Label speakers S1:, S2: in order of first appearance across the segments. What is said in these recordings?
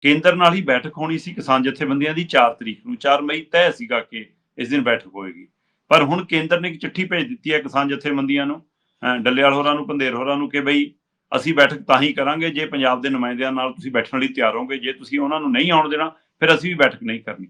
S1: ਕੇਂਦਰ ਨਾਲ ਹੀ ਬੈਠਕ ਹੋਣੀ ਸੀ ਕਿਸਾਨ ਜਥੇਬੰਦੀਆਂ ਦੀ 4 ਤਰੀਕ ਨੂੰ 4 ਮਈ ਤੈਅ ਸੀਗਾ ਕਿ ਇਸ ਦਿਨ ਬੈਠਕ ਹੋਏਗੀ। ਪਰ ਹੁਣ ਕੇਂਦਰ ਨੇ ਇੱਕ ਚਿੱਠੀ ਭੇਜ ਦਿੱਤੀ ਹੈ ਕਿਸਾਨ ਜਥੇਬੰਦੀਆਂ ਨੂੰ, ਅਹ ਡੱਲੇਵਾਲ ਹੋਰਾਂ ਨੂੰ ਪੰਧੇਰ ਹੋਰਾਂ ਨੂੰ ਕਿ ਬਈ ਅਸੀਂ ਬੈਠਕ ਤਾਂ ਹੀ ਕਰਾਂਗੇ ਜੇ ਪੰਜਾਬ ਦੇ ਨੁਮਾਇੰਦਿਆਂ ਨਾਲ ਤੁਸੀਂ ਬੈਠਣ ਲਈ ਤਿਆਰ ਹੋਗੇ ਜੇ ਤੁਸੀਂ ਉਹਨਾਂ ਨੂੰ ਨਹੀਂ ਆਉਣ ਦੇਣਾ, ਫਿਰ ਅਸੀਂ ਵੀ ਬੈਠਕ ਨਹੀਂ ਕਰਨੀ।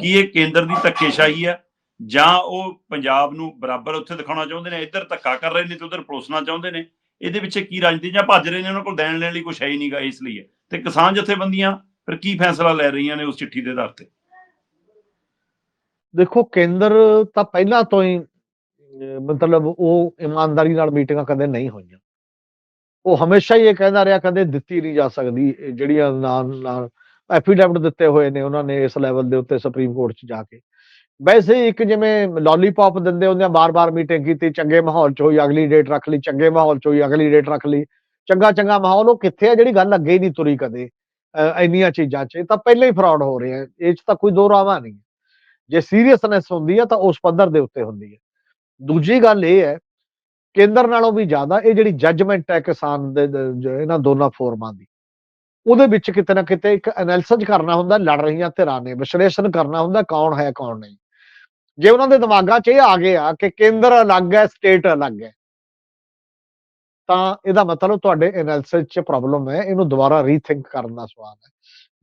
S1: ਕੀ ਇਹ ਕੇਂਦਰ ਦੀ ਧੱਕੇਸ਼ਾਹੀ ਹੈ? ਜਾਂ ਉਹ ਪੰਜਾਬ ਨੂੰ ਬਰਾਬਰ ਉੱਥੇ ਦਿਖਾਉਣਾ ਚਾਹੁੰਦੇ ਨੇ, ਇੱਧਰ ਧੱਕਾ ਕਰ ਰਹੇ ਨੇ ਤੇ ਉਧਰ ਪਲੋਸਣਾ ਚਾਹੁੰਦੇ ਨੇ? ਇਹਦੇ ਪਿੱਛੇ ਕੀ ਰਾਜਨੀਤੀ ਜਾਂ ਭੱਜ ਰਹੇ ਨੇ? ਉਹਨਾਂ ਕੋਲ ਦੇਣ ਲੈਣ ਲਈ ਕੁਝ ਹੈ ਹੀ ਨਹੀਂਗਾ ਇਸ ਲਈ ਹੈ। ਤੇ ਕਿਸਾਨ ਜਥੇਬੰਦੀਆਂ ਫਿਰ ਕੀ ਫੈਸਲਾ ਲੈ ਰਹੀਆਂ ਨੇ ਉਸ ਚਿੱਠੀ ਦੇ ਆਧਾਰ ਤੇ?
S2: ਦੇਖੋ, ਕੇਂਦਰ ਤਾਂ ਪਹਿਲਾਂ ਤੋਂ ਹੀ ਮਤਲਬ ਉਹ ਇਮਾਨਦਾਰੀ ਨਾਲ ਮੀਟਿੰਗਾਂ ਕਦੇ ਨਹੀਂ ਹੋਈਆਂ। ਉਹ ਹਮੇਸ਼ਾ ਹੀ ਇਹ ਕਹਿੰਦਾ ਰਿਹਾ, ਕਦੇ ਦਿੱਤੀ ਨਹੀਂ ਜਾ ਸਕਦੀ। ਜਿਹੜੀਆਂ ਨਾਲ ਨਾਲ ਐਫੀਡੈਵਿਟ ਦਿੱਤੇ ਹੋਏ ਨੇ, ਉਹਨਾਂ ਨੇ ਇਸ ਲੈਵਲ ਦੇ ਉੱਤੇ ਸੁਪਰੀਮ ਕੋਰਟ 'ਚ ਜਾ ਕੇ। ਵੈਸੇ ਇੱਕ ਜਿਵੇਂ ਲੋਲੀਪੌਪ ਦਿੰਦੇ ਹੁੰਦੇ ਆ, ਬਾਰ-ਬਾਰ ਮੀਟਿੰਗ ਕੀਤੀ, ਚੰਗੇ ਮਾਹੌਲ 'ਚ ਹੋਈ, ਅਗਲੀ ਡੇਟ ਰੱਖ ਲਈ, ਚੰਗੇ ਮਾਹੌਲ 'ਚ ਹੋਈ, ਅਗਲੀ ਡੇਟ ਰੱਖ ਲਈ ਚੰਗਾ ਚੰਗਾ ਮਾਹੌਲ, ਉਹ ਕਿੱਥੇ ਆ? ਜਿਹੜੀ ਗੱਲ ਅੱਗੇ ਹੀ ਨਹੀਂ ਤੁਰੀ ਕਦੇ। ਇੰਨੀਆਂ ਚੀਜ਼ਾਂ 'ਚ ਤਾਂ ਪਹਿਲਾਂ ਹੀ ਫਰਾਡ ਹੋ ਰਹੇ ਹੈ ਇਹ 'ਚ ਤਾਂ ਕੋਈ ਦੋ ਰਾਵਾਂ ਨਹੀਂ। ਜੇ ਸੀਰੀਅਸਨੈਸ ਹੁੰਦੀ ਹੈ ਤਾਂ ਉਸ ਪੱਧਰ ਦੇ ਉੱਤੇ ਹੁੰਦੀ ਹੈ ਦੂਜੀ ਗੱਲ ਇਹ ਹੈ, ਕੇਂਦਰ ਨਾਲੋਂ ਵੀ ਜ਼ਿਆਦਾ ਇਹ ਜਿਹੜੀ ਜੱਜਮੈਂਟ ਹੈ ਕਿਸਾਨ ਦੇ ਇਹਨਾਂ ਦੋਨਾਂ ਫੋਰਮਾਂ ਦੀ। ਉਹਦੇ ਵਿੱਚ ਕਿਤੇ ਨਾ ਕਿਤੇ ਇੱਕ ਐਨਾਲਿਸਿਸ ਕਰਨਾ ਹੁੰਦਾ, ਲੜ ਰਹੀਆਂ ਧਿਰਾਂ ਨੇ, ਵਿਸ਼ਲੇਸ਼ਣ ਕਰਨਾ ਹੁੰਦਾ ਕੌਣ ਹੈ, ਕੌਣ ਨਹੀਂ। ਜੇ ਉਹਨਾਂ ਦੇ ਦਿਮਾਗਾਂ 'ਚ ਇਹ ਆ ਗਿਆ ਕਿ ਕੇਂਦਰ ਅਲੱਗ ਹੈ ਸਟੇਟ ਅਲੱਗ ਹੈ ਤਾਂ ਇਹਦਾ ਮਤਲਬ ਤੁਹਾਡੇ ਐਨਾਲਿਸਿਸ 'ਚ ਪ੍ਰੋਬਲਮ ਹੈ, ਇਹਨੂੰ ਦੁਬਾਰਾ ਰੀਥਿੰਕ ਕਰਨ ਦਾ ਸਵਾਲ ਹੈ।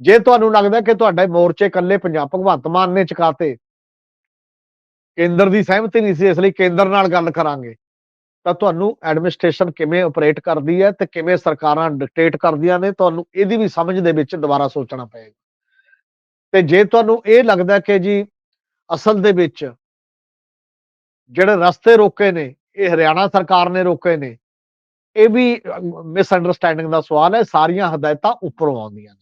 S2: ਜੇ ਤੁਹਾਨੂੰ ਲੱਗਦਾ ਕਿ ਤੁਹਾਡੇ ਮੋਰਚੇ ਇਕੱਲੇ ਪੰਜਾਬ ਭਗਵੰਤ ਮਾਨ ਨੇ ਚੁਕਾਤੇ, ਕੇਂਦਰ ਦੀ ਸਹਿਮਤੀ ਨਹੀਂ ਸੀ, ਇਸ ਲਈ ਕੇਂਦਰ ਨਾਲ ਗੱਲ ਕਰਾਂਗੇ, ਤਾਂ ਤੁਹਾਨੂੰ ਐਡਮਿਨਿਸਟ੍ਰੇਸ਼ਨ ਕਿਵੇਂ ਆਪਰੇਟ ਕਰਦੀ ਹੈ ਤੇ ਕਿਵੇਂ ਸਰਕਾਰਾਂ ਡਿਕਟੇਟ ਕਰਦੀਆਂ ਨੇ, ਤੁਹਾਨੂੰ ਇਹਦੀ ਵੀ ਸਮਝ ਦੇ ਵਿੱਚ ਦੁਬਾਰਾ ਸੋਚਣਾ ਪਏਗਾ। ਤੇ ਜੇ ਤੁਹਾਨੂੰ ਇਹ ਲੱਗਦਾ ਕਿ ਜੀ ਅਸਲ ਦੇ ਵਿੱਚ ਜਿਹੜੇ ਰਸਤੇ ਰੋਕੇ ਨੇ, ਇਹ ਹਰਿਆਣਾ ਸਰਕਾਰ ਨੇ ਰੋਕੇ ਨੇ ਇਹ ਵੀ ਮਿਸ ਅੰਡਰਸਟੈਂਡਿੰਗ ਦਾ ਸਵਾਲ ਹੈ, ਸਾਰੀਆਂ ਹਦਾਇਤਾਂ ਉੱਪਰੋਂ ਆਉਂਦੀਆਂ ਨੇ।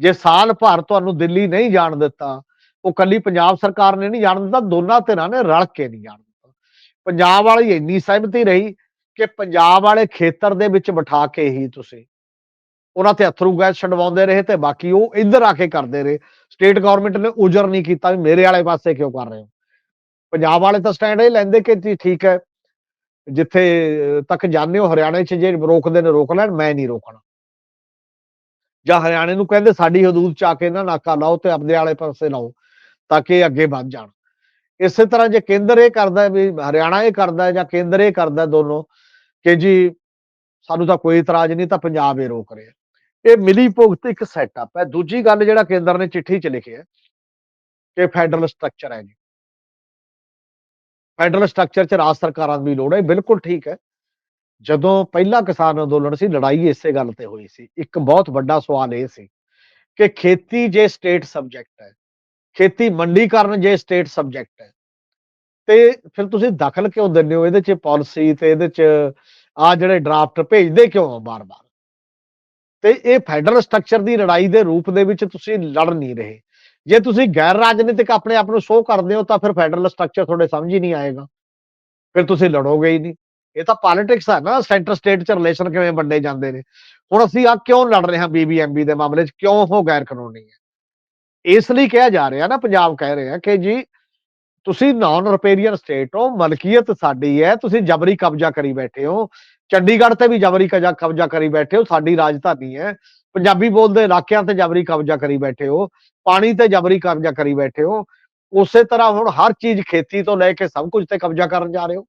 S2: ਜੇ ਸਾਲ ਭਰ ਤੁਹਾਨੂੰ ਦਿੱਲੀ ਨਹੀਂ ਜਾਣ ਦਿੱਤਾ, ਉਹ ਕੱਲੀ ਪੰਜਾਬ ਸਰਕਾਰ ਨੇ ਨਹੀਂ ਜਾਣ ਦਿੱਤਾ, ਦੋਨਾਂ ਧਿਰਾਂ ਨੇ ਰਲ ਕੇ ਨਹੀਂ ਜਾਣ ਦਿੱਤਾ। ਪੰਜਾਬ ਵਾਲੀ ਇੰਨੀ ਸਹਿਮਤੀ ਰਹੀ ਕਿ ਪੰਜਾਬ ਵਾਲੇ ਖੇਤਰ ਦੇ ਵਿੱਚ ਬਿਠਾ ਕੇ ਹੀ ਤੁਸੀਂ ਉਹਨਾਂ ਤੇ ਅਥਰੂ ਗੈਸ ਛਡਵਾਉਂਦੇ ਰਹੇ ਤੇ ਬਾਕੀ ਉਹ ਇੱਧਰ ਆ ਕੇ ਕਰਦੇ ਰਹੇ। ਸਟੇਟ ਗਵਰਨਮੈਂਟ ਨੇ ਉਜਰ ਨਹੀਂ ਕੀਤਾ ਵੀ ਮੇਰੇ ਵਾਲੇ ਪਾਸੇ ਕਿਉਂ ਕਰ ਰਹੇ ਹੋ। ਪੰਜਾਬ ਵਾਲੇ ਤਾਂ ਸਟੈਂਡ ਇਹ ਲੈਂਦੇ ਕਿ ਜੀ ਠੀਕ ਹੈ ਜਿੱਥੇ ਤੱਕ ਜਾਂਦੇ ਹੋ ਹਰਿਆਣੇ 'ਚ, ਜੇ ਰੋਕਦੇ ਨੇ ਰੋਕ ਲੈਣ, ਮੈਂ ਨਹੀਂ ਰੋਕਣਾ। ਜਾਂ ਹਰਿਆਣੇ ਨੂੰ ਕਹਿੰਦੇ, ਸਾਡੀ ਹਦੂਦ 'ਚ ਆ ਕੇ ਨਾ ਨਾਕਾ ਲਾਓ ਤੇ ਆਪਣੇ ਵਾਲੇ ਪਾਸੇ ਲਾਓ, ਤਾਂ ਕਿ ਇਹ ਅੱਗੇ ਵੱਧ ਜਾਣ। ਇਸੇ ਤਰ੍ਹਾਂ ਜੇ ਕੇਂਦਰ ਇਹ ਕਰਦਾ ਵੀ ਹਰਿਆਣਾ ਇਹ ਕਰਦਾ ਜਾਂ ਕੇਂਦਰ ਇਹ ਕਰਦਾ ਦੋਨੋਂ, ਕਿ ਜੀ ਸਾਨੂੰ ਤਾਂ ਕੋਈ ਇਤਰਾਜ਼ ਨਹੀਂ, ਤਾਂ ਪੰਜਾਬ ਇਹ ਰੋਕ ਰਿਹਾ। ਇਹ ਮਿਲੀ ਭੁਗਤ ਇੱਕ ਸੈਟਅਪ ਹੈ। ਦੂਜੀ ਗੱਲ ਜਿਹੜਾ ਕੇਂਦਰ ਨੇ ਚਿੱਠੀ 'ਚ ਲਿਖਿਆ ਕਿ ਫੈਡਰਲ ਸਟਰਕਚਰ ਹੈ ਜੀ। ਫੈਡਰਲ ਸਟਰਕਚਰ 'ਚ ਰਾਜ ਸਰਕਾਰਾਂ ਦੀ ਲੋੜ ਹੈ ਬਿਲਕੁਲ ਠੀਕ ਹੈ। ਜਦੋਂ ਪਹਿਲਾ ਕਿਸਾਨ ਅੰਦੋਲਨ ਸੀ, ਲੜਾਈ ਇਸੇ ਗੱਲ ਤੇ ਹੋਈ ਸੀ। ਇੱਕ ਬਹੁਤ ਵੱਡਾ ਸਵਾਲ ਇਹ ਸੀ ਕਿ ਖੇਤੀ ਜੇ ਸਟੇਟ ਸਬਜੈਕਟ ਹੈ, ਖੇਤੀ ਮੰਡੀਕਰਨ ਜੇ ਸਟੇਟ ਸਬਜੈਕਟ ਹੈ, ਤੇ ਫਿਰ ਤੁਸੀਂ ਦਖਲ ਕਿਉਂ ਦਿੰਦੇ ਹੋ? ਇਹਦੇ 'ਚ ਪਾਲਿਸੀ ਤੇ ਇਹਦੇ 'ਚ ਆ ਜਿਹੜੇ ਡਰਾਫਟ ਭੇਜਦੇ ਕਿਉਂ ਹੋ ਬਾਰ-ਬਾਰ? ਤੇ ਇਹ ਫੈਡਰਲ ਸਟਰਕਚਰ ਦੀ ਲੜਾਈ ਦੇ ਰੂਪ ਦੇ ਵਿੱਚ ਤੁਸੀਂ ਲੜ ਨਹੀਂ ਰਹੇ। ਜੇ ਤੁਸੀਂ ਗੈਰ ਰਾਜਨੀਤਿਕ ਆਪਣੇ ਆਪ ਨੂੰ ਸ਼ੋਅ ਕਰਦੇ ਹੋ, ਤਾਂ ਫਿਰ ਫੈਡਰਲ ਸਟਰਕਚਰ ਤੁਹਾਡੇ ਸਮਝ ਹੀ ਨਹੀਂ ਆਏਗਾ। ਫਿਰ ਤੁਸੀਂ ਲੜੋਗੇ ਹੀ ਨਹੀਂ। ਇਹ ਤਾਂ ਪੋਲਿਟਿਕਸ ਹੈ ਨਾ ਸੈਂਟਰ ਸਟੇਟ ਚ ਰਿਲੇਸ਼ਨ ਕਿਵੇਂ ਵੰਡੇ ਜਾਂਦੇ ਨੇ। ਹੁਣ ਅਸੀਂ ਆ ਕਿਉਂ ਲੜ ਰਹੇ ਹਾਂ ਬੀਬੀਐਮਬੀ ਦੇ ਮਾਮਲੇ 'ਚ? ਕਿਉਂ ਉਹ ਗੈਰ ਕਾਨੂੰਨੀ ਹੈ? ਇਸ ਲਈ ਕਿਹਾ ਜਾ ਰਿਹਾ ਨਾ, ਪੰਜਾਬ ਕਹਿ ਰਿਹਾ ਕਿ ਜੀ, ਤੁਸੀਂ ਨਾਨ ਰਿਪੇਰੀਅਨ ਸਟੇਟ ਹੋ, ਮਲਕੀਅਤ ਸਾਡੀ ਹੈ, ਤੁਸੀਂ ਜਬਰੀ ਕਬਜ਼ਾ ਕਰੀ ਬੈਠੇ ਹੋ। ਚੰਡੀਗੜ੍ਹ ਤੇ ਵੀ ਜਬਰੀ ਕਬਜ਼ਾ ਕਬਜ਼ਾ ਕਰੀ ਬੈਠੇ ਹੋ, ਸਾਡੀ ਰਾਜਧਾਨੀ ਹੈ। ਪੰਜਾਬੀ ਬੋਲਦੇ ਇਲਾਕਿਆਂ ਤੇ ਜਬਰੀ ਕਬਜ਼ਾ ਕਰੀ ਬੈਠੇ ਹੋ, ਪਾਣੀ ਤੇ ਜਬਰੀ ਕਬਜ਼ਾ ਕਰੀ ਬੈਠੇ ਹੋ। ਉਸੇ ਤਰ੍ਹਾਂ ਹੁਣ ਹਰ ਚੀਜ਼ ਖੇਤੀ ਤੋਂ ਲੈ ਕੇ ਸਭ ਕੁਝ ਤੇ ਕਬਜ਼ਾ ਕਰਨ ਜਾ ਰਹੇ ਹੋ।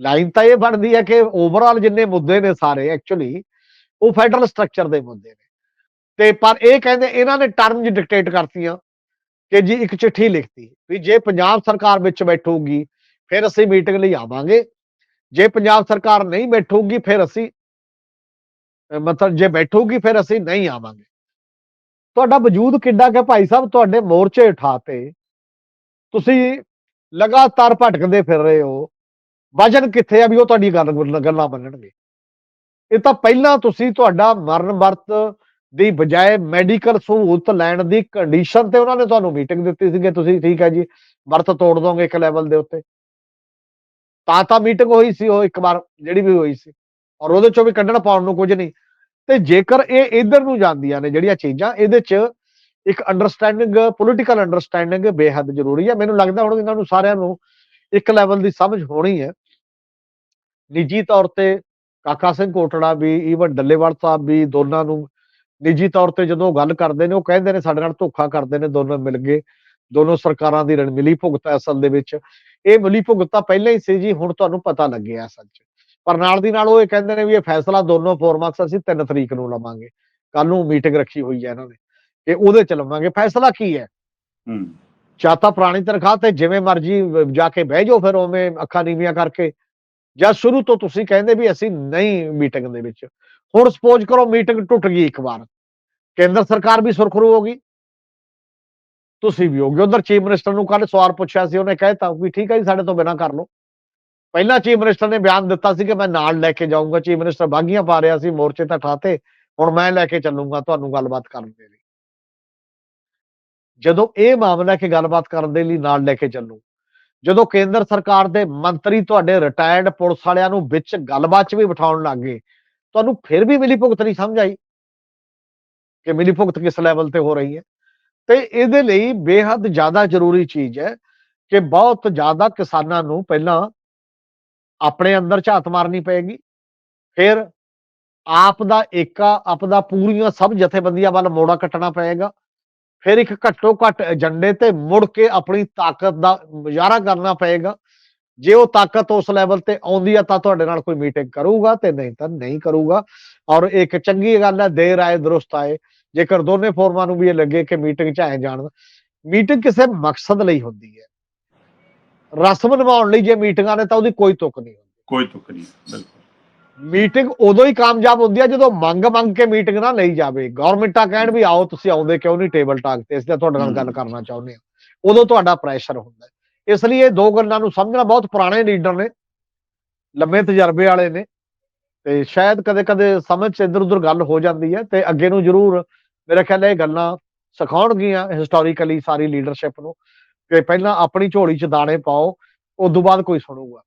S2: ਲਾਈਨ ਤਾਂ ਇਹ ਬਣਦੀ ਹੈ ਕਿ ਓਵਰਆਲ ਜਿੰਨੇ ਮੁੱਦੇ ਨੇ ਸਾਰੇ ਐਕਚੁਅਲੀ ਉਹ ਫੈਡਰਲ ਸਟਰਕਚਰ ਦੇ ਮੁੱਦੇ ਨੇ। ਤੇ ਪਰ ਇਹ ਕਹਿੰਦੇ ਇਹਨਾਂ ਨੇ ਟਰਮਸ ਡਿਕਟੇਟ ਕਰਤੀਆਂ ਕਿ ਜੀ ਇੱਕ ਚਿੱਠੀ ਲਿਖਤੀ ਵੀ ਜੇ ਪੰਜਾਬ ਸਰਕਾਰ ਵਿੱਚ ਬੈਠੂਗੀ, ਫਿਰ ਅਸੀਂ ਮੀਟਿੰਗ ਲਈ ਆਵਾਂਗੇ। ਜੇ ਪੰਜਾਬ ਸਰਕਾਰ ਨਹੀਂ ਬੈਠੂਗੀ, ਫਿਰ ਅਸੀਂ, ਅਹ ਮਤਲਬ ਜੇ ਬੈਠੂਗੀ, ਫਿਰ ਅਸੀਂ ਨਹੀਂ ਆਵਾਂਗੇ। ਤੁਹਾਡਾ ਵਜੂਦ ਕਿੱਡਾ ਕਿ ਭਾਈ ਸਾਹਿਬ? ਤੁਹਾਡੇ ਮੋਰਚੇ ਉਠਾਤੇ। ਤੁਸੀਂ ਲਗਾਤਾਰ ਭਟਕਦੇ ਫਿਰ ਰਹੇ ਹੋ। ਵਜਨ ਕਿੱਥੇ ਆ ਵੀ ਉਹ ਤੁਹਾਡੀ ਗੱਲ ਗੱਲਾਂ ਮੰਨਣਗੇ। ਇਹ ਤਾਂ ਪਹਿਲਾਂ ਤੁਸੀਂ ਤੁਹਾਡਾ ਮਰਨ ਵਰਤ ਦੀ ਬਜਾਏ ਮੈਡੀਕਲ ਸਹੂਲਤ ਲੈਣ ਦੀ ਕੰਡੀਸ਼ਨ ਤੇ ਉਹਨਾਂ ਨੇ ਤੁਹਾਨੂੰ ਮੀਟਿੰਗ ਦਿੱਤੀ ਸੀ ਕਿ ਤੁਸੀਂ ਠੀਕ ਹੈ ਜੀ, ਵਰਤ ਤੋੜ ਦੋਗੇ ਇੱਕ ਲੈਵਲ ਦੇ ਉੱਤੇ। ਤਾਂ ਤਾਂ ਮੀਟਿੰਗ ਹੋਈ ਸੀ ਉਹ ਇੱਕ ਵਾਰ, ਜਿਹੜੀ ਵੀ ਹੋਈ ਸੀ। ਔਰ ਉਹਦੇ ਚੋਂ ਵੀ ਕੱਢਣ ਪਾਉਣ ਨੂੰ ਕੁਝ ਨਹੀਂ। ਤੇ ਜੇਕਰ ਇਹ ਇਧਰ ਨੂੰ ਜਾਂਦੀਆਂ ਨੇ ਜਿਹੜੀਆਂ ਚੀਜ਼ਾਂ, ਇਹਦੇ 'ਚ ਇੱਕ ਅੰਡਰਸਟੈਂਡਿੰਗ ਪੋਲੀਟੀਕਲ ਅੰਡਰਸਟੈਂਡਿੰਗ ਬੇਹੱਦ ਜ਼ਰੂਰੀ ਹੈ ਮੈਨੂੰ ਲੱਗਦਾ ਹੁਣ ਇਹਨਾਂ ਨੂੰ ਸਾਰਿਆਂ ਨੂੰ ਇੱਕ ਲੈਵਲ ਦੀ ਸਮਝ ਹੋਣੀ ਹੈ। ਨਿੱਜੀ ਤੌਰ ਤੇ ਕਾਕਾ ਸਿੰਘ ਕੋਟੜਾ ਵੀ ਈਵਨ ਡੱਲੇਵਾਲ ਸਾਹਿਬ ਵੀ ਦੋਨਾਂ ਨੂੰ ਨਿੱਜੀ ਤੌਰ ਤੇ ਜਦੋਂ ਗੱਲ ਕਰਦੇ ਨੇ, ਉਹ ਕਹਿੰਦੇ ਨੇ ਸਾਡੇ ਨਾਲ ਧੋਖਾ ਕਰਦੇ ਨੇ, ਦੋਨੋਂ ਮਿਲ ਗਏ। ਦੋਨੋਂ ਸਰਕਾਰਾਂ ਦੀ ਰਣ ਮਿਲੀ ਭੁਗਤ ਅਸਲ ਦੇ ਵਿੱਚ। ਇਹ ਮਿਲੀ ਭੁਗਤ ਤਾਂ ਪਹਿਲਾਂ ਹੀ ਸੀ ਜੀ ਹੁਣ ਤੁਹਾਨੂੰ ਪਤਾ ਲੱਗਿਆ ਸੱਚ ਪਰ ਨਾਲ ਦੀ ਨਾਲ ਉਹ ਇਹ ਕਹਿੰਦੇ ਨੇ ਵੀ ਇਹ ਫੈਸਲਾ ਦੋਨੋਂ ਫੋਰਮਸ ਅਸੀਂ 3 ਤਰੀਕ ਨੂੰ ਲਵਾਂਗੇ। ਕੱਲ ਨੂੰ ਮੀਟਿੰਗ ਰੱਖੀ ਹੋਈ ਹੈ ਇਹਨਾਂ ਨੇ। ਕਿ ਉਹਦੇ ਚ ਲਵਾਂਗੇ। ਫੈਸਲਾ ਕੀ ਹੈ?
S1: ਹੂੰ।
S2: ਜਾਂ ਤਾਂ ਪੁਰਾਣੀ ਤਨਖਾਹ ਤੇ ਜਿਵੇਂ ਮਰਜ਼ੀ ਜਾ ਕੇ ਬਹਿ ਜਾਓ ਫਿਰ ਉਵੇਂ ਅੱਖਾਂ ਨੀਵੀਆਂ ਕਰਕੇ। ਜਾਂ ਸ਼ੁਰੂ ਤੋਂ ਤੁਸੀਂ ਕਹਿੰਦੇ ਵੀ ਅਸੀਂ ਨਹੀਂ ਮੀਟਿੰਗ ਦੇ ਵਿੱਚ। ਹੁਣ ਸਪੋਜ਼ ਕਰੋ ਮੀਟਿੰਗ ਟੁੱਟ ਗਈ ਇੱਕ ਵਾਰ। ਕੇਂਦਰ ਸਰਕਾਰ ਵੀ ਸੁਰਖਰੂ ਹੋ ਗਈ। ਤੁਸੀਂ ਵੀ ਹੋਗੇ ਉਧਰ ਚੀਫ ਮਿਨਿਸਟਰ ਨੂੰ ਕੱਲ ਸਵਾਲ ਪੁੱਛਿਆ ਸੀ, ਉਹਨੇ ਕਹਿਤਾ ਵੀ ਠੀਕ ਹੈ ਜੀ, ਸਾਡੇ ਤੋਂ ਬਿਨਾਂ ਕਰ ਲਓ। ਪਹਿਲਾਂ ਚੀਫ ਮਿਨਿਸਟਰ ਨੇ ਬਿਆਨ ਦਿੱਤਾ ਸੀ ਕਿ ਮੈਂ ਨਾਲ ਲੈ ਕੇ ਜਾਊਂਗਾ। ਚੀਫ ਮਿਨਿਸਟਰ ਬਾਗੀਆਂ ਪਾ ਰਿਹਾ ਸੀ, ਮੋਰਚੇ ਤਾਂ ਠਾਤੇ, ਹੁਣ ਮੈਂ ਲੈ ਕੇ ਚੱਲੂਗਾ, ਤੁਹਾਨੂੰ ਗੱਲਬਾਤ ਕਰਨ ਦੇ ਲਈ। ਜਦੋਂ ਇਹ ਮਾਮਲਾ ਕਿ ਗੱਲਬਾਤ ਕਰਨ ਦੇ ਲਈ ਨਾਲ ਲੈ ਕੇ ਚੱਲੂ, ਜਦੋਂ ਕੇਂਦਰ ਸਰਕਾਰ ਦੇ ਮੰਤਰੀ ਤੁਹਾਡੇ ਰਿਟਾਇਰਡ ਪੁਲਿਸ ਵਾਲਿਆਂ ਨੂੰ ਵਿੱਚ ਗੱਲਬਾਤ 'ਚ ਵੀ ਬਿਠਾਉਣ ਲੱਗ ਗਏ, ਤੁਹਾਨੂੰ ਫਿਰ ਵੀ ਮਿਲੀ ਭੁਗਤ ਨਹੀਂ ਸਮਝ ਆਈ? ਕਿ ਮਿਲੀ ਭੁਗਤ ਕਿਸ ਲੈਵਲ ਤੇ ਹੋ ਰਹੀ ਹੈ? ਤੇ ਇਹਦੇ ਲਈ ਬੇਹੱਦ ਜ਼ਿਆਦਾ ਜ਼ਰੂਰੀ ਚੀਜ਼ ਹੈ ਕਿ ਬਹੁਤ ਜ਼ਿਆਦਾ ਕਿਸਾਨਾਂ ਨੂੰ ਪਹਿਲਾਂ ਆਪਣੇ ਅੰਦਰ ਝਾਤ ਮਾਰਨੀ ਪਏਗੀ, ਫਿਰ ਆਪ ਦਾ ਏਕਾ ਆਪ ਦਾ ਪੂਰੀਆਂ ਸਭ ਜਥੇਬੰਦੀਆਂ ਵੱਲ ਮੋੜਾ ਕੱਟਣਾ ਪਏਗਾ, ਫਿਰ ਇੱਕ ਘੱਟੋ ਘੱਟ ਏਜੰਡੇ ਤੇ ਮੁੜ ਕੇ ਆਪਣੀ ਤਾਕਤ ਦਾ ਮੁਜ਼ਾਹਰਾ ਕਰਨਾ ਪਏਗਾ। ਜੇ ਉਹ ਤਾਕਤ ਉਸ ਲੈਵਲ ਤੇ ਆਉਂਦੀ ਆ ਤਾਂ ਤੁਹਾਡੇ ਨਾਲ ਕੋਈ ਮੀਟਿੰਗ ਕਰੂਗਾ ਤੇ ਨਹੀਂ ਤਾਂ ਨਹੀਂ ਕਰੂਗਾ। ਔਰ ਇੱਕ ਚੰਗੀ ਗੱਲ ਹੈ ਦੇਰ ਆਏ ਦਰੁਸਤ ਆਏ। ਜੇਕਰ ਦੋਨੇ ਫੋਰਮਾਂ ਨੂੰ ਵੀ ਇਹ ਲੱਗੇ ਕਿ ਮੀਟਿੰਗ ਚ ਆਏ ਜਾਣ ਮੀਟਿੰਗ ਕਿਸੇ ਮਕਸਦ ਲਈ ਹੁੰਦੀ ਹੈ। ਰਸਮ ਨਿਭਾਉਣ ਲਈ ਜੇ ਮੀਟਿੰਗਾਂ ਨੇ ਤਾਂ ਉਹਦੀ ਕੋਈ ਤੁਕ ਨਹੀਂ ਹੁੰਦੀ।
S1: ਕੋਈ ਤੁਕ ਨਹੀਂ ਬਿਲਕੁਲ।
S2: ਮੀਟਿੰਗ ਉਦੋਂ ਹੀ ਕਾਮਯਾਬ ਹੁੰਦੀ ਹੈ ਜਦੋਂ ਮੰਗ ਮੰਗ ਕੇ ਮੀਟਿੰਗ ਨਾ ਲਈ ਜਾਵੇ। ਗਵਰਨਮੈਂਟਾਂ ਕਹਿਣ ਵੀ ਆਓ ਤੁਸੀਂ ਆਉਂਦੇ ਕਿਉਂ ਨਹੀਂ? ਟੇਬਲ ਟਾਕ ਤੇ ਇਸ ਤੇ ਤੁਹਾਡੇ ਨਾਲ ਗੱਲ। ਕਰਨਾ ਚਾਹੁੰਦੇ ਹਾਂ। ਉਦੋਂ ਤੁਹਾਡਾ ਪ੍ਰੈਸ਼ਰ ਹੁੰਦਾ ਹੈ। ਇਸ ਲਈ ਇਹ ਦੋ ਗੱਲਾਂ ਨੂੰ ਸਮਝਣਾ ਬਹੁਤ ਪੁਰਾਣੇ ਲੀਡਰ ਨੇ ਲੰਮੇ ਤਜਰਬੇ ਵਾਲੇ ਨੇ ਤੇ ਸ਼ਾਇਦ ਕਦੇ-ਕਦੇ ਸਮਝ ਚ ਇੱਧਰ ਉੱਧਰ ਗੱਲ ਹੋ ਜਾਂਦੀ ਹੈ ਤੇ ਅੱਗੇ ਨੂੰ ਜ਼ਰੂਰ ਮੇਰਾ ਖਿਆਲ ਇਹ ਗੱਲਾਂ ਸਿਖਾਉਣਗੀਆਂ ਹਿਸਟੋਰੀਕਲੀ ਸਾਰੀ ਲੀਡਰਸ਼ਿਪ ਨੂੰ ਕਿ ਪਹਿਲਾਂ ਆਪਣੀ ਝੋਲੀ ਚ ਦਾਣੇ ਪਾਓ ਉਸ ਤੋਂ ਬਾਅਦ ਕੋਈ ਸੁਣੂਗਾ।